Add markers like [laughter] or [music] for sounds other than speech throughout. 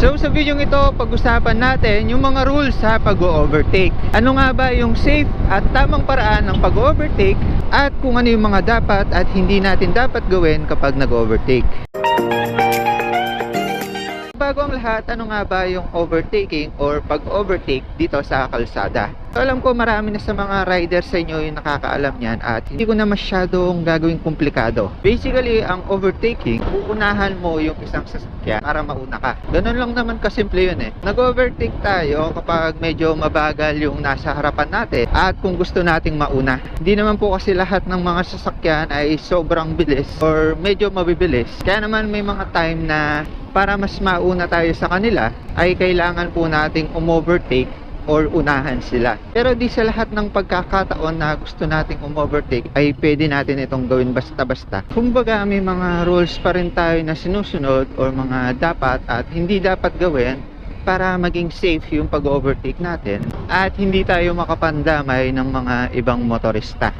So sa video ito, pag-usapan natin yung mga rules sa pag-overtake. Ano nga ba yung safe at tamang paraan ng pag-overtake at kung ano yung mga dapat at hindi natin dapat gawin kapag nag-overtake. Bago ang lahat, ano nga ba yung overtaking or pag-overtake dito sa kalsada? So, alam ko marami na sa mga riders sa inyo yung nakakaalam yan at hindi ko na masyadong gagawing komplikado. Basically, ang overtaking, uunahan mo yung isang sasakyan para mauna ka. Ganun lang naman kasimple yun eh. Nag-overtake tayo kapag medyo mabagal yung nasa harapan natin at kung gusto nating mauna. Hindi naman po kasi lahat ng mga sasakyan ay sobrang bilis or medyo mabibilis. Kaya naman may mga time na para mas mauna tayo sa kanila ay kailangan po nating umovertake or unahan sila. Pero di sa lahat ng pagkakataon na gusto nating umovertake ay pwede natin itong gawin basta-basta. Kumbaga may mga rules pa rin tayo na sinusunod or mga dapat at hindi dapat gawin para maging safe yung pag-overtake natin at hindi tayo makapandamay ng mga ibang motorista.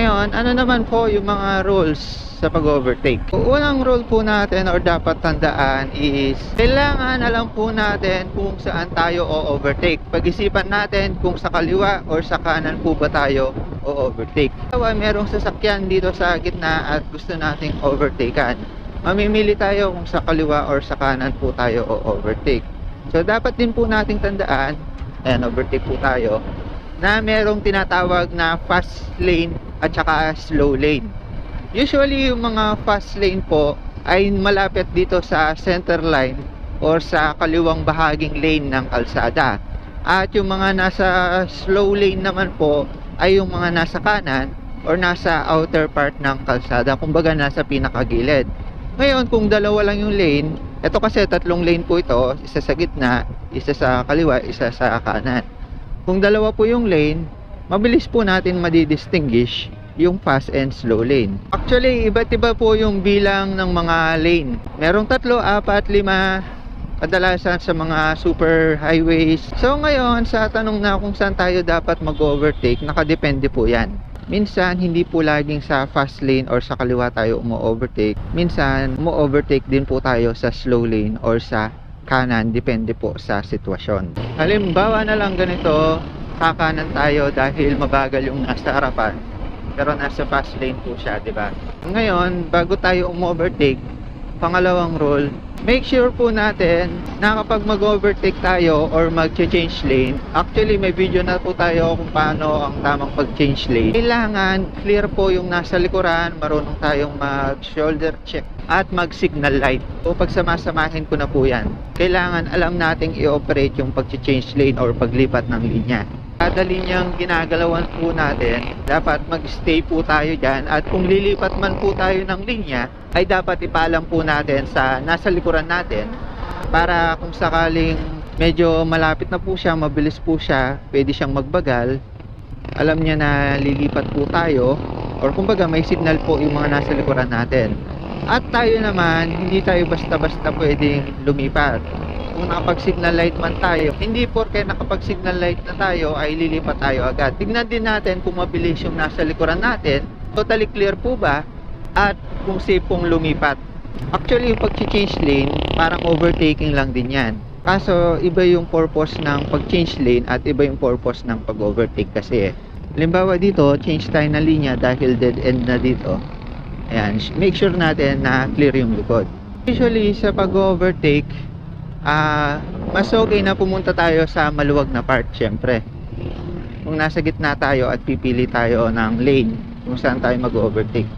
Ngayon, ano naman po yung mga rules sa pag-overtake? Unang rule po natin or dapat tandaan is kailangan alam po natin kung saan tayo o-overtake. Pag-isipan natin kung sa kaliwa or sa kanan po ba tayo o-overtake. Kaya merong sasakyan dito sa gitna at gusto nating overtakean. Mamimili tayo kung sa kaliwa or sa kanan po tayo o-overtake. So, dapat din po nating tandaan, ayan, overtake po tayo, na merong tinatawag na fast lane at saka slow lane. Usually yung mga fast lane po ay malapit dito sa center line or sa kaliwang bahaging lane ng kalsada. At yung mga nasa slow lane naman po ay yung mga nasa kanan or nasa outer part ng kalsada, kumbaga nasa pinakagilid. Ngayon, kung dalawa lang yung lane, ito kasi tatlong lane po ito, isa sa gitna, isa sa kaliwa, isa sa kanan. Kung dalawa po yung lane, mabilis po natin madidistinguish yung fast and slow lane. Actually, iba't iba po yung bilang ng mga lane. Merong tatlo, apat, lima, kadalasan sa mga super highways. So ngayon, sa tanong na kung saan tayo dapat mag-overtake, nakadepende po yan. Minsan, hindi po laging sa fast lane or sa kaliwa tayo umo-overtake. Minsan, umo-overtake din po tayo sa slow lane or sa kanan, depende po sa sitwasyon. Halimbawa na lang ganito, kakanan tayo dahil mabagal yung nasa harapan. Pero nasa fast lane po siya, di ba? Ngayon, bago tayo umo-overtake, pangalawang rule, make sure po natin na kapag mag-overtake tayo or mag-change lane, actually may video na po tayo kung paano ang tamang pag-change lane. Kailangan clear po yung nasa likuran, marunong tayong mag-shoulder check at mag-signal light. So pagsamasamahin ko na po yan, kailangan alam nating i-operate yung pag-change lane or paglipat ng linya. Kada linyang ginagalawan po natin, dapat mag-stay po tayo dyan. At kung lilipat man po tayo ng linya, ay dapat ipaalam po natin sa nasa likuran natin. Para kung sakaling medyo malapit na po siya, mabilis po siya, pwede siyang magbagal, alam niya na lilipat po tayo. Or kumbaga may signal po yung mga nasa likuran natin. At tayo naman, hindi tayo basta-basta pwedeng lumipat kung nakapag-signal light man tayo, hindi porke nakapag-signal light na tayo ay lilipat tayo agad. Tignan din natin kung mabilis yung nasa likuran natin, totally clear po ba, at kung safe pong lumipat. Actually, yung pag-change lane, parang overtaking lang din yan. Kaso, iba yung purpose ng pag-change lane at iba yung purpose ng pag-overtake kasi eh. Halimbawa dito, change tayo ng linya dahil dead end na dito. Ayan, make sure natin na clear yung likod. Usually, sa pag-overtake, ah mas okay na pumunta tayo sa maluwag na part syempre. Kung nasa gitna tayo at pipili tayo ng lane kung saan tayo mag-overtake.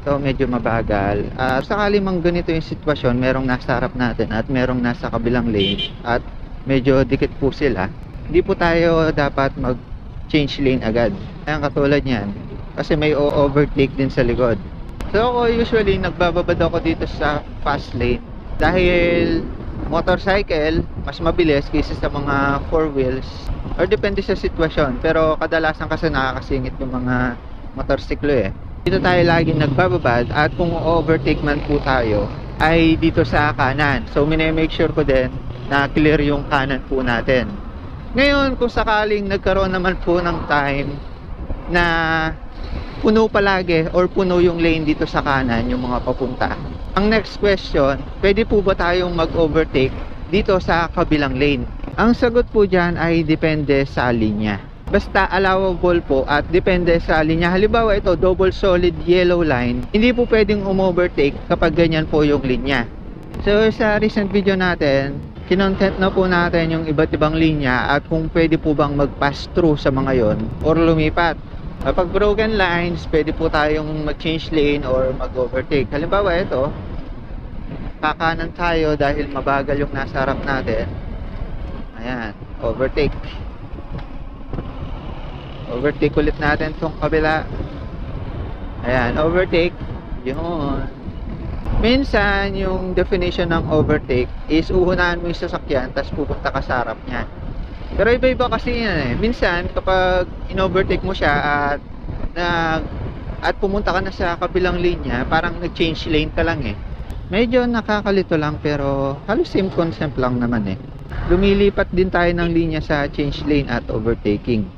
So medyo mabagal. At sakali mang ganito yung sitwasyon merong nasa harap natin at merong nasa kabilang lane at medyo dikit po sila. Hindi po tayo dapat mag change lane agad. Ayan katulad niyan kasi may overtake din sa likod. So ako usually nagbababad ako dito sa fast lane dahil motorcycle mas mabilis kaysa sa mga four wheels. Or depende sa sitwasyon pero kadalasan kasi nakakasingit yung mga motorsiklo eh. Dito tayo lagi nagbababad at kung overtake man po tayo ay dito sa kanan. So mine-make sure ko din na clear yung kanan po natin. Ngayon kung sakaling nagkaroon naman po ng time na puno palagi or puno yung lane dito sa kanan yung mga papunta ang next question, pwede po ba tayong mag-overtake dito sa kabilang lane? Ang sagot po dyan ay depende sa linya. Basta allowable po at depende sa linya. Halimbawa ito, double solid yellow line, hindi po pwedeng umovertake kapag ganyan po yung linya. So sa recent video natin, kinontent na po natin yung iba't ibang linya at kung pwede po bang mag-pass through sa mga yon or lumipat. Kapag broken lines, pwede po tayong mag-change lane or mag-overtake. Halimbawa ito, kakanan tayo dahil mabagal yung nasa harap natin. Ayan, overtake. Overtake ulit natin tong kabila. Ayan, overtake. Yun. Minsan, yung definition ng overtake is uhunahan mo yung sasakyan tapos pupunta ka sa harap niya. Pero iba-iba kasi yan eh. Minsan, kapag in-overtake mo siya at nag at pumunta ka na sa kabilang linya, parang nag-change lane ka lang eh. Medyo nakakalito lang pero halos same concept lang naman eh. Lumilipat din tayo ng linya sa change lane at overtaking.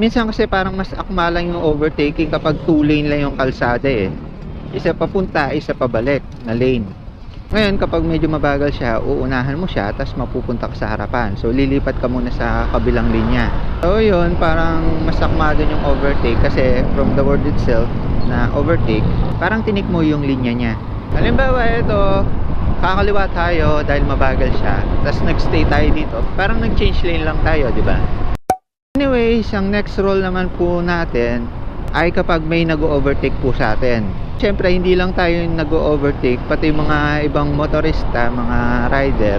Minsan kasi parang mas akma lang yung overtaking kapag two lane lang yung kalsada eh. Isa papunta, isa pabalik na lane. Ngayon, kapag medyo mabagal siya, uunahan mo siya, tapos mapupunta ka sa harapan. So, lilipat ka muna sa kabilang linya. So, yun, parang masakma dun yung overtake kasi from the word itself na overtake, parang tinik mo yung linya niya. Halimbawa, ito, kakaliwa tayo dahil mabagal siya, tapos nagstay tayo dito, parang nag-change lane lang tayo, di ba? Anyways, ang next role naman po natin ay kapag may nag-overtake po sa atin. Siyempre, hindi lang tayo nag-overtake, pati yung mga ibang motorista, mga rider,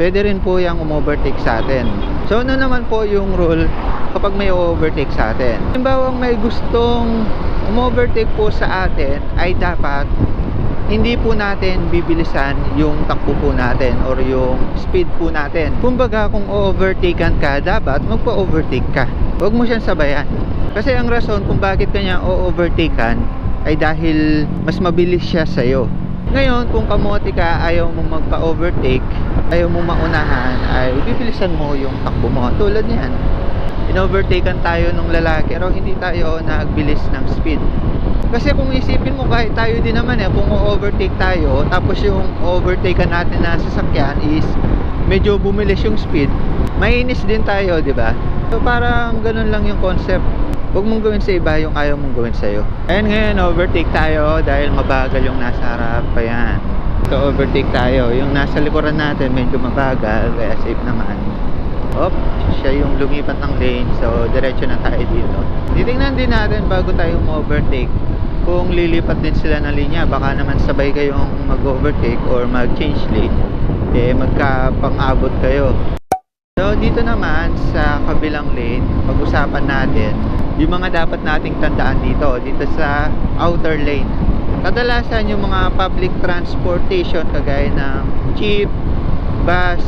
pwede rin po yung umovertake sa atin. So, ano naman po yung rule kapag may overtake sa atin? Halimbawa, may gustong umovertake po sa atin ay dapat hindi po natin bibilisan yung takbo po natin or yung speed po natin. Kumbaga kung o-overtaken ka, dapat magpa-overtake ka. Huwag mo siyang sabayan. Kasi ang rason kung bakit kanya o-overtaken ay dahil mas mabilis siya sa'yo. Ngayon, kung kamote ka, ayaw mo magpa-overtake, ayaw mo maunahan, ay bibilisan mo yung takbo mo. Tulad niyan, in-overtaken tayo ng lalaki pero hindi tayo nagbilis ng speed. Kasi kung isipin mo kahit tayo din naman eh, kung o-overtake tayo, tapos yung overtaken natin na sasakyan is medyo bumilis yung speed, mainis din tayo, di ba? So parang ganun lang yung concept. Huwag mong gawin sa iba yung ayaw mong gawin sa'yo. Ayun ngayon, overtake tayo dahil mabagal yung nasa harap. Ayan. So overtake tayo. Yung nasa likuran natin medyo mabagal, kaya safe naman. Op, siya yung lumipat ng lane. So diretso na tayo dito. Titingnan din natin bago tayo ma-overtake kung lilipat din sila ng linya. Baka naman sabay kayong mag-overtake or mag-change lane. Eh magkapang-abot kayo. So dito naman sa kabilang lane, pag-usapan natin yung mga dapat nating tandaan dito, dito sa outer lane. Kadalasan yung mga public transportation kagaya ng jeep, bus,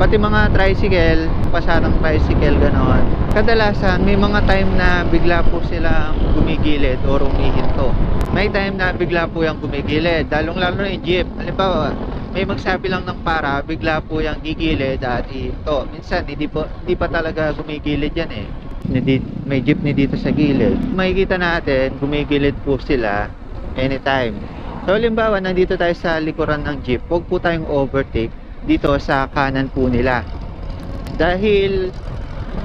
pati mga tricycle, pasarang tricycle ganon. Kadalasan may mga time na bigla po silang gumigilid o humihinto. May time na bigla po yung gumigilid, lalong lalo yung jeep. Halimbawa, may magsabi lang ng para, bigla po yung gigilid at ito. Minsan, hindi, po, hindi pa talaga gumigilid yan eh. May jeepney dito sa gilid. Makikita natin, gumigilid po sila anytime. So, halimbawa, nandito tayo sa likuran ng jeep, huwag po tayong overtake dito sa kanan po nila. Dahil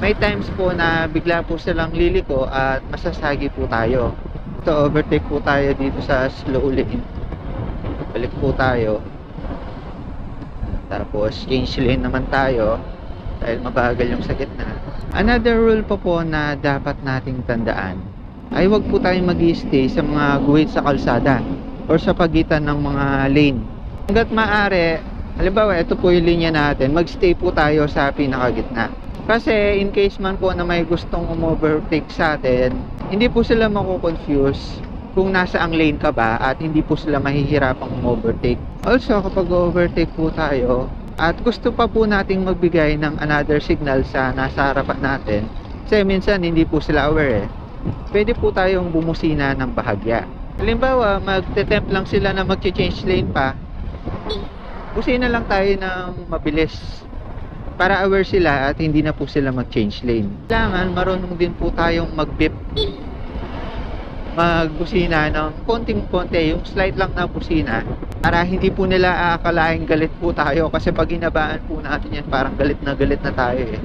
may times po na bigla po silang liliko at masasagi po tayo. Ito, overtake po tayo dito sa slow lane. Balik po tayo. Tapos change lane naman tayo dahil mabagal yung sa gitna. Another rule po po na dapat nating tandaan ay wag po tayong mag stay sa mga guhit sa kalsada or sa pagitan ng mga lane. Hanggat maaari, halimbawa ito po yung linya natin, magstay po tayo sa pinakagitna. Kasi in case man po na may gustong umovertake sa atin, hindi po sila mako-confuse kung nasa ang lane ka ba at hindi po sila mahihirapang umovertake. Also, kapag overtake po tayo at gusto pa po nating magbigay ng another signal sa nasa harapan natin, kasi minsan hindi po sila aware eh, pwede po tayong bumusina ng bahagya. Halimbawa, magte-tempt lang sila na mag-change lane pa, busina lang tayo ng mabilis para aware sila at hindi na po sila mag-change lane. Kailangan marunong din po tayong mag-beep magbusina ng konting-konti, yung slight lang na busina para hindi po nila aakalaing galit po tayo kasi pag inabaan po natin yan parang galit na galit na tayo eh.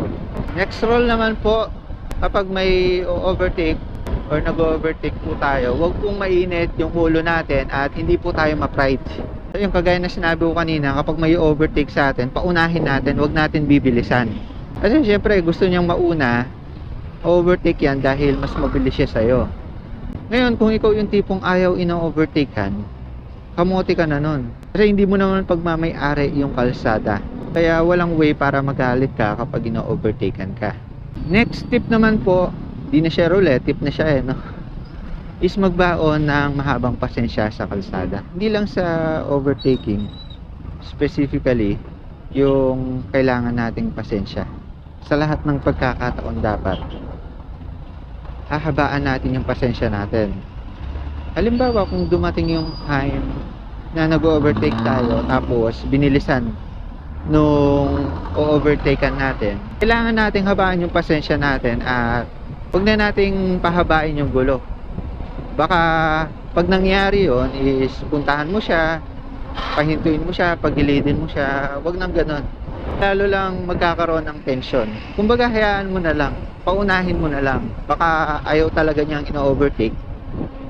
Next roll naman po kapag may overtake or nag-overtake po tayo, huwag pong mainit yung ulo natin at hindi po tayo ma-pride. So, yung kagaya na sinabi ko kanina, kapag may overtake sa atin, paunahin natin, huwag natin bibilisan. Kasi syempre, gusto niyang mauna, overtake yan dahil mas mabilis siya sa'yo. Ngayon, kung ikaw yung tipong ayaw ino-overtakean, kamote ka na nun. Kasi hindi mo naman pagmamay-ari yung kalsada. Kaya walang way para magalit ka kapag ino-overtaken ka. Next tip naman po, di na siya roulette, tip na siya eh, no? [laughs] Is magbaon ng mahabang pasensya sa kalsada. Hindi lang sa overtaking, specifically, yung kailangan nating pasensya. Sa lahat ng pagkakataon dapat, hahabaan natin yung pasensya natin. Halimbawa, kung dumating yung time na nag-overtake tayo, tapos binilisan nung o-overtaken natin, kailangan nating habaan yung pasensya natin at huwag na nating pahabain yung gulo. Baka pag nangyari yon is puntahan mo siya, pahintuin mo siya, pagilidin mo siya, wag nang ganon. Lalo lang magkakaroon ng tension. Kumbaga hayaan mo na lang, paunahin mo na lang. Baka ayaw talaga niyang ino-overtake,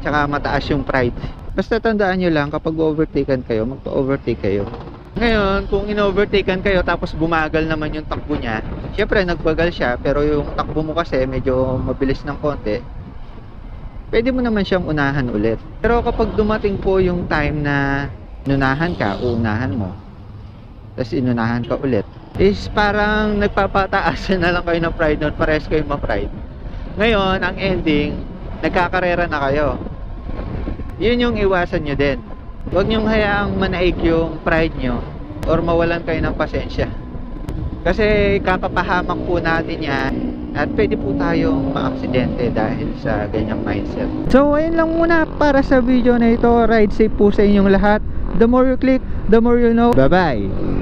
tsaka mataas yung pride. Basta tandaan nyo lang, kapag overtaken kayo, magpa-overtake kayo. Ngayon, kung in-overtaken kayo tapos bumagal naman yung takbo niya, syempre nagbagal siya, pero yung takbo mo kasi medyo mabilis ng konti, pwede mo naman siyang unahan ulit. Pero kapag dumating po yung time na inunahan ka, uunahan mo, tapos inunahan ka ulit, is parang nagpapataasan [laughs] na lang kayo ng pride nun, pares kayo ma-pride. Ngayon, ang ending, nagkakarera na kayo. Yun yung iwasan nyo din. Huwag nyong hayaang manaig yung pride nyo or mawalan kayo ng pasensya. Kasi kapapahamak po natin yan at pwede po tayong maaksidente dahil sa ganyang mindset. So ayun lang muna para sa video na ito. Ride safe po sa inyong lahat. The more you click, the more you know. Bye bye!